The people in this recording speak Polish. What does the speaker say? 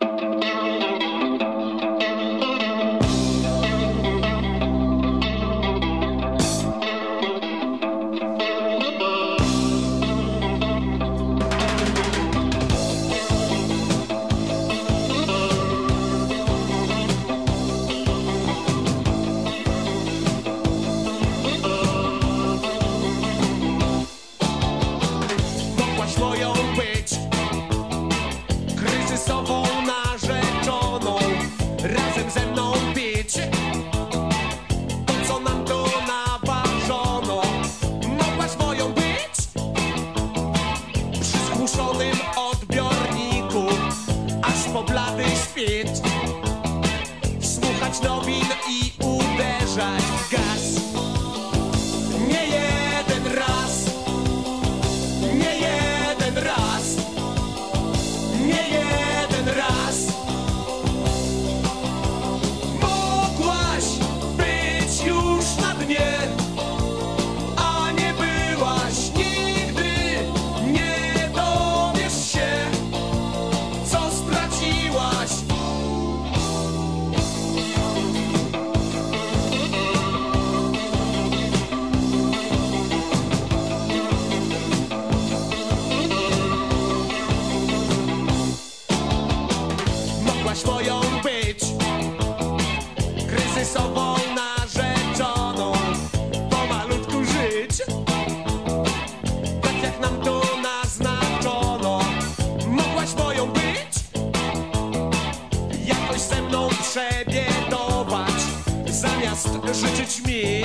Mogłaś Zgłuszonym odbiorniku Aż po blady świt. Słuchać nowin i uderzać być Kryzysową narzeczoną. Pomalutku żyć Tak jak nam to naznaczono. Mogłaś moją być Jakoś ze mną przebiedować Zamiast życzyć mi